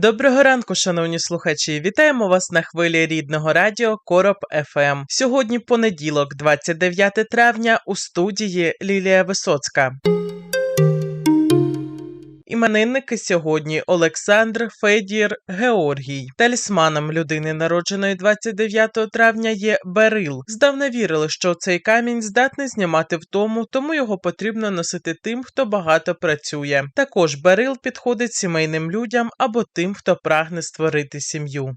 Доброго ранку, шановні слухачі! Вітаємо вас на хвилі рідного радіо Короб ФМ. Сьогодні понеділок, 29 травня, у студії Лілія Висоцька. Іменинники сьогодні Олександр, Федір, Георгій. Талісманом людини, народженої 29 травня, є берил. Здавна вірили, що цей камінь здатний знімати втому, тому його потрібно носити тим, хто багато працює. Також берил підходить сімейним людям або тим, хто прагне створити сім'ю.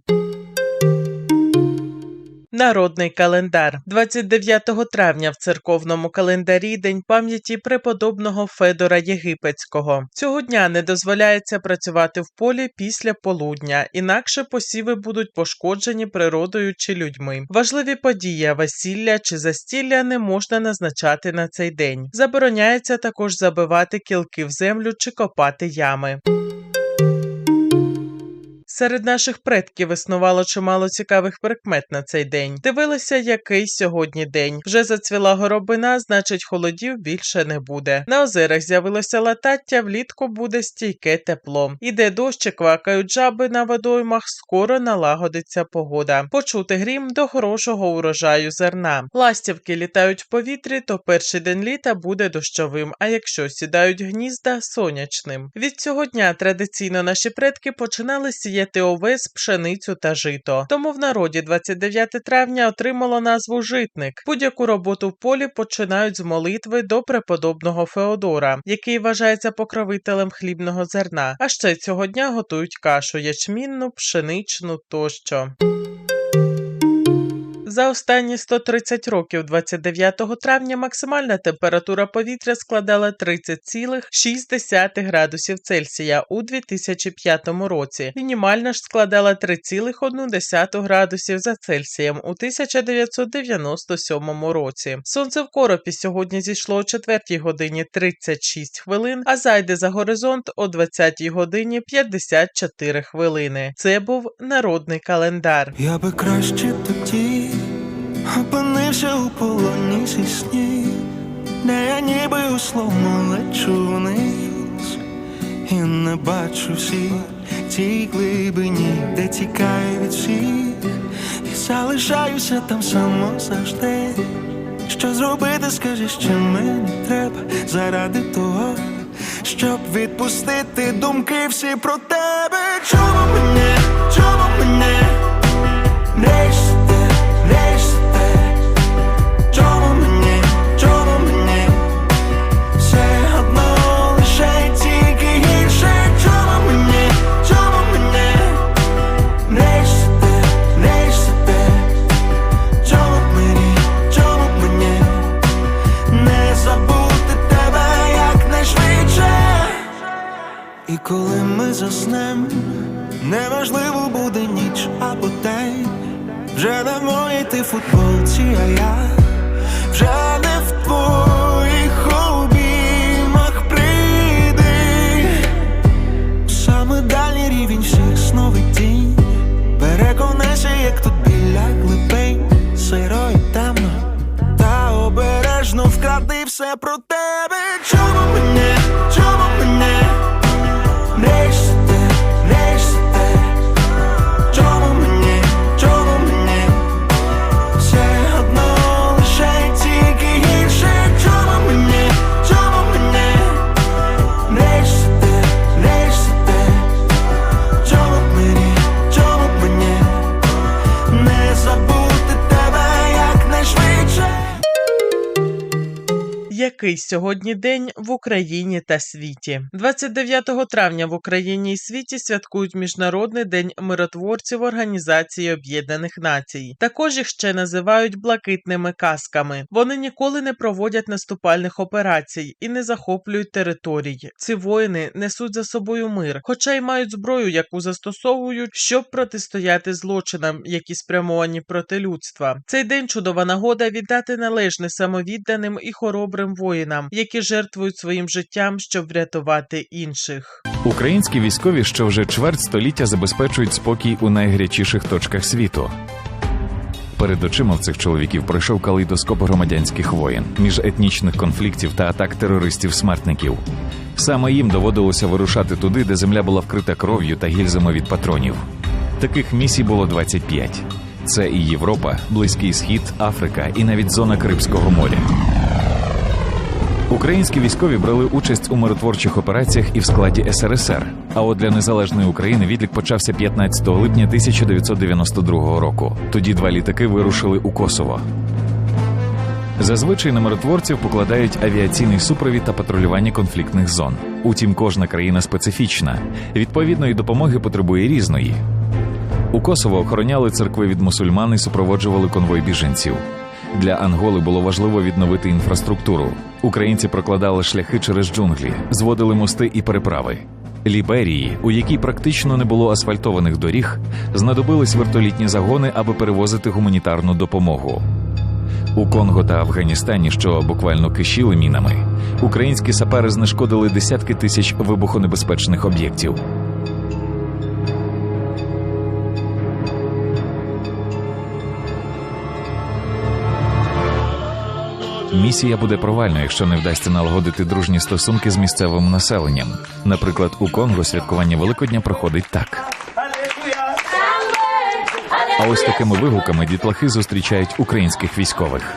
Народний календар 29 травня в церковному календарі День пам'яті преподобного Федора Єгипетського. Цього дня не дозволяється працювати в полі після полудня, інакше посіви будуть пошкоджені природою чи людьми. Важливі події, весілля чи застілля не можна назначати на цей день. Забороняється також забивати кілки в землю чи копати ями. Серед наших предків існувало чимало цікавих прикмет на цей день. Дивилися, який сьогодні день. Вже зацвіла горобина, значить, холодів більше не буде. На озерах з'явилося латаття, влітку буде стійке тепло. Іде дощ, квакають жаби на водоймах, скоро налагодиться погода. Почути грім до хорошого урожаю зерна. Ластівки літають в повітрі, то перший день літа буде дощовим, а якщо сідають гнізда сонячним. Від цього дня традиційно наші предки починали сіяти овес, пшеницю та жито. Тому в народі 29 травня отримало назву житник. Будь-яку роботу в полі починають з молитви до преподобного Феодора, який вважається покровителем хлібного зерна. А ще цього дня готують кашу ячмінну, пшеничну тощо. За останні 130 років 29 травня максимальна температура повітря складала 30,6 градусів Цельсія у 2005 році. Мінімальна ж складала 3,1 градусів за Цельсієм у 1997 році. Сонце в коропі сьогодні зійшло о 4 годині 36 хвилин, а зайде за горизонт о 20 годині 54 хвилини. Це був народний календар. Я би краще тоді опинився у полоні зі снів, де я ніби у словно лечу вниз і не бачу всіх тій глибині, де тікаю від всіх, і залишаюся там само завжди. Що зробити, скажи, що мені треба заради того, щоб відпустити думки всі про тебе. Чому мене, чому мене? Реште, І коли ми заснем, неможливо буде ніч або день. Вже не в моїй ти футболці, а я вже не в твоїх обіймах прийди. Саме дальній рівень всіх сновидінь. Переконайся, як тут біля глибень, сиро і темно, та обережно вкради все про тебе. Чому мене, чому який сьогодні день в Україні та світі. 29 травня в Україні і світі святкують Міжнародний день миротворців Організації Об'єднаних Націй. Також їх ще називають блакитними касками. Вони ніколи не проводять наступальних операцій і не захоплюють територій. Ці воїни несуть за собою мир, хоча й мають зброю, яку застосовують, щоб протистояти злочинам, які спрямовані проти людства. Цей день чудова нагода віддати належне самовідданим і хоробрим воїнам, які жертвують своїм життям, щоб врятувати інших. Українські військові, що вже чверть століття забезпечують спокій у найгарячіших точках світу. Перед очима цих чоловіків пройшов калейдоскоп громадянських воєн, міжетнічних конфліктів та атак терористів-смертників. Саме їм доводилося вирушати туди, де земля була вкрита кров'ю та гільзами від патронів. Таких місій було 25. Це і Європа, Близький Схід, Африка і навіть зона Карибського моря. Українські військові брали участь у миротворчих операціях і в складі СРСР. А от для незалежної України відлік почався 15 липня 1992 року. Тоді два літаки вирушили у Косово. Зазвичай на миротворців покладають авіаційний супровід та патрулювання конфліктних зон. Утім, кожна країна специфічна. Відповідної допомоги потребує різної. У Косово охороняли церкви від мусульман і супроводжували конвой біженців. Для Анголи було важливо відновити інфраструктуру. Українці прокладали шляхи через джунглі, зводили мости і переправи. Ліберії, у якій практично не було асфальтованих доріг, знадобились вертолітні загони, аби перевозити гуманітарну допомогу. У Конго та Афганістані, що буквально кишіли мінами, українські сапери знешкодили десятки тисяч вибухонебезпечних об'єктів. Місія буде провальною, якщо не вдасться налагодити дружні стосунки з місцевим населенням. Наприклад, у Конго святкування Великодня проходить так. А ось такими вигуками дітлахи зустрічають українських військових.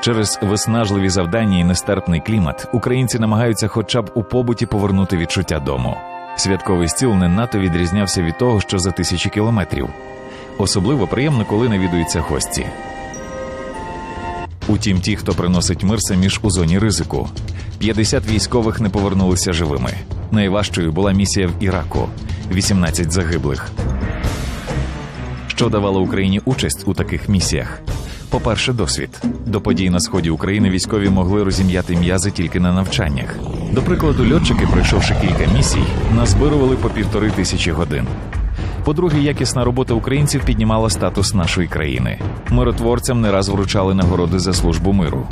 Через виснажливі завдання і нестерпний клімат українці намагаються хоча б у побуті повернути відчуття дому. Святковий стіл не надто відрізнявся від того, що за тисячі кілометрів. Особливо приємно, коли навідуються гості. Утім, ті, хто приносить мир, самі ж у зоні ризику. 50 військових не повернулися живими. Найважчою була місія в Іраку 18 загиблих. Що давало Україні участь у таких місіях? По-перше, досвід. До подій на сході України військові могли розім'яти м'язи тільки на навчаннях. До прикладу, льотчики, пройшовши кілька місій, назбирували по півтори тисячі годин. По-друге, якісна робота українців піднімала статус нашої країни. Миротворцям не раз вручали нагороди за службу миру.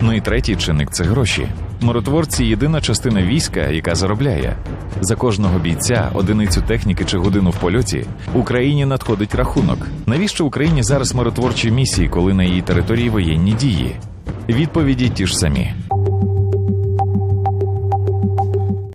Ну і третій чинник це гроші. Миротворці єдина частина війська, яка заробляє. За кожного бійця, одиницю техніки чи годину в польоті Україні надходить рахунок. Навіщо Україні зараз миротворчі місії, коли на її території воєнні дії? Відповіді ті ж самі.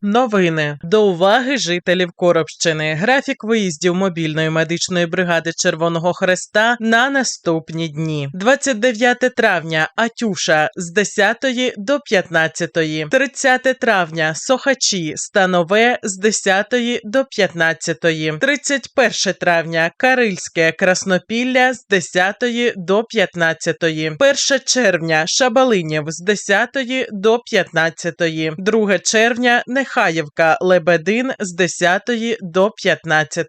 Новини. До уваги жителів Коробщини. Графік виїздів мобільної медичної бригади Червоного Хреста на наступні дні: 29 травня. Атюша. З 10 до 15, 30 травня. Сохачі. Станове з 10 до 15, 31 травня. Карильське. Краснопілля. З 10 до 15, 1 червня. Шабалинів. З 10 до 15, 2 червня Нехаєвка Лебедин з 10 до 15.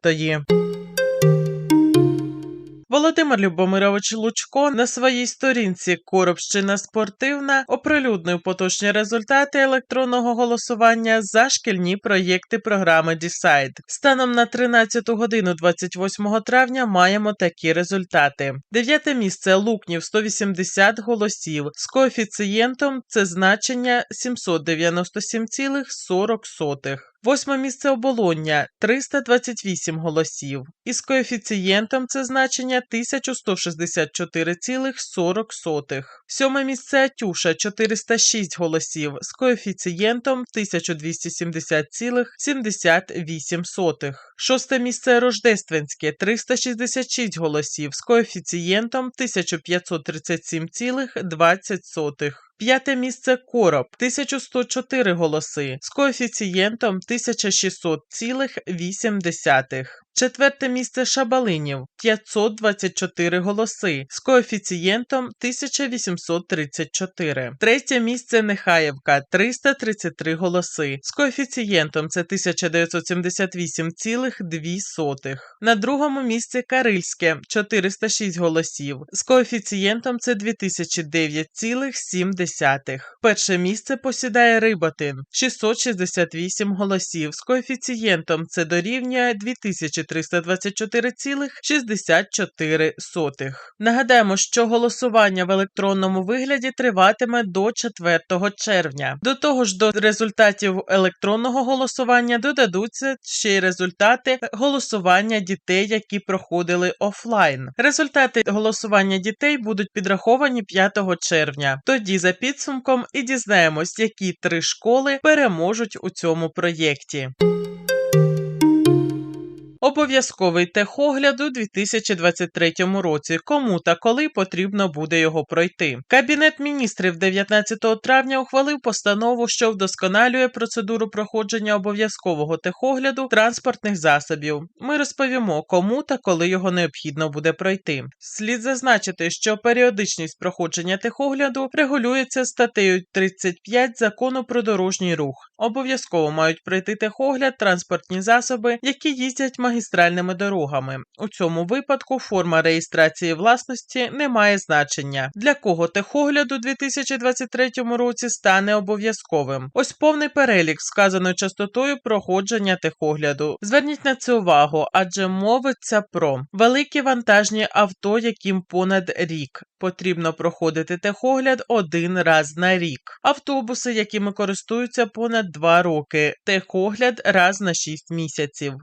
Володимир Любомирович Лучко на своїй сторінці Коробщина спортивна оприлюднив поточні результати електронного голосування за шкільні проєкти програми Дісайд. Станом на 13 годину 28 травня маємо такі результати: дев'яте місце Лукнів 180 голосів з коефіцієнтом це значення 797,40. Восьме місце оболоння 328 голосів. Із коефіцієнтом це значення 1164,40. Сьоме місце Атюша 406 голосів з коефіцієнтом 1280,78. Шосте місце Рождественське 366 голосів з коефіцієнтом 1537,20. П'яте місце Короб 1104 голоси з коефіцієнтом 1600,8. Четверте місце Шабалинів 524 голоси з коефіцієнтом 1834. Третє місце Нехаєвка 333 голоси з коефіцієнтом це 1978,2. На другому місці Карильське 406 голосів з коефіцієнтом це 2009,7. Перше місце посідає Риботин 668 голосів з коефіцієнтом це дорівнює 2324,64. Нагадаємо, що голосування в електронному вигляді триватиме до 4 червня. До того ж, до результатів електронного голосування додадуться ще й результати голосування дітей, які проходили офлайн. Результати голосування дітей будуть підраховані 5 червня. Тоді за підсумком і дізнаємось, які три школи переможуть у цьому проєкті. Обов'язковий техогляд у 2023 році. Кому та коли потрібно буде його пройти? Кабінет міністрів 19 травня ухвалив постанову, що вдосконалює процедуру проходження обов'язкового техогляду транспортних засобів. Ми розповімо, кому та коли його необхідно буде пройти. Слід зазначити, що періодичність проходження техогляду регулюється статтею 35 закону про дорожній рух. Обов'язково мають пройти техогляд транспортні засоби, які їздять магістральними дорогами. У цьому випадку форма реєстрації власності не має значення. Для кого техогляд у 2023 році стане обов'язковим. Ось повний перелік з частотою проходження техогляду. Зверніть на це увагу, адже мовиться про великі вантажні авто, яким понад рік. Потрібно проходити техогляд один раз на рік. Автобуси, якими користуються понад 2 роки. Техогляд раз на 6 місяців.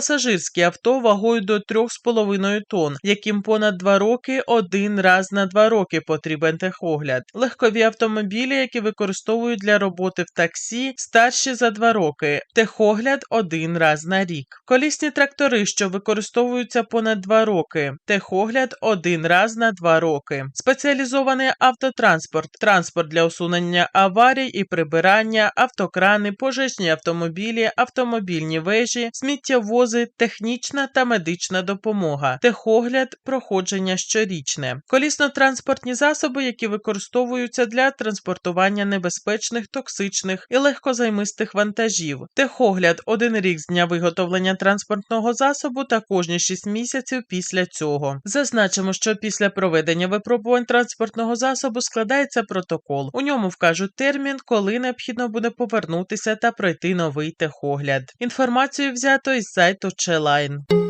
Вантажно-пасажирські авто вагою до 3,5 тонн, яким понад 2 роки один раз на 2 роки потрібен техогляд. Легкові автомобілі, які використовують для роботи в таксі, старші за 2 роки. Техогляд один раз на рік. Колісні трактори, що використовуються понад 2 роки. Техогляд один раз на 2 роки. Спеціалізований автотранспорт, транспорт для усунення аварій і прибирання, автокрани, пожежні автомобілі, автомобільні вежі, сміттєвози, технічна та медична допомога, техогляд, проходження щорічне, колісно-транспортні засоби, які використовуються для транспортування небезпечних, токсичних і легкозаймистих вантажів, техогляд один рік з дня виготовлення транспортного засобу та кожні 6 місяців після цього. Зазначимо, що після проведення випробувань транспортного засобу складається протокол. У ньому вкажуть термін, коли необхідно буде повернутися та пройти новий техогляд. Інформацію взято із сайту Cheline.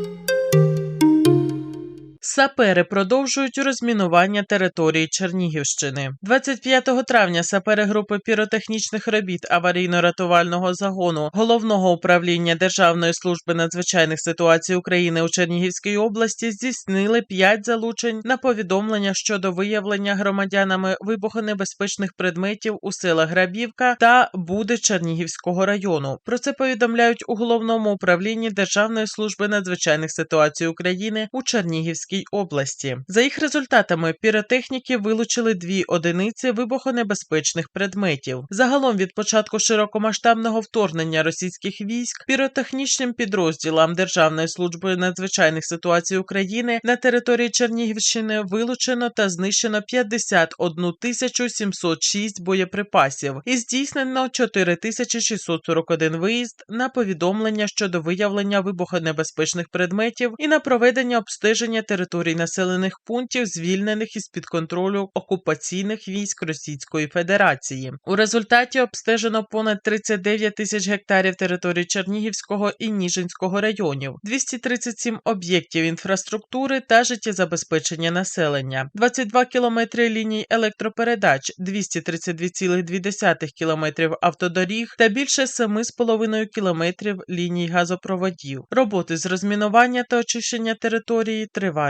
Сапери продовжують розмінування території Чернігівщини. 25 травня сапери групи піротехнічних робіт аварійно-рятувального загону головного управління Державної служби надзвичайних ситуацій України у Чернігівській області здійснили 5 залучень на повідомлення щодо виявлення громадянами вибухонебезпечних предметів у селах Грабівка та Буди Чернігівського району. Про це повідомляють у головному управлінні Державної служби надзвичайних ситуацій України у Чернігівській області. За їх результатами піротехніки вилучили дві одиниці вибухонебезпечних предметів. Загалом від початку широкомасштабного вторгнення російських військ піротехнічним підрозділам Державної служби надзвичайних ситуацій України на території Чернігівщини вилучено та знищено 51 тисячу 706 боєприпасів і здійснено 4641 виїзд на повідомлення щодо виявлення вибухонебезпечних предметів і на проведення обстеження територій населених пунктів, звільнених із під контролю окупаційних військ Російської Федерації. У результаті обстежено понад 39 тисяч гектарів території Чернігівського і Ніжинського районів, 237 об'єктів інфраструктури та життєзабезпечення населення, 22 кілометри ліній електропередач, 232,2 кілометрів автодоріг та більше 7,5 кілометрів ліній газопроводів. Роботи з розмінування та очищення території тривають.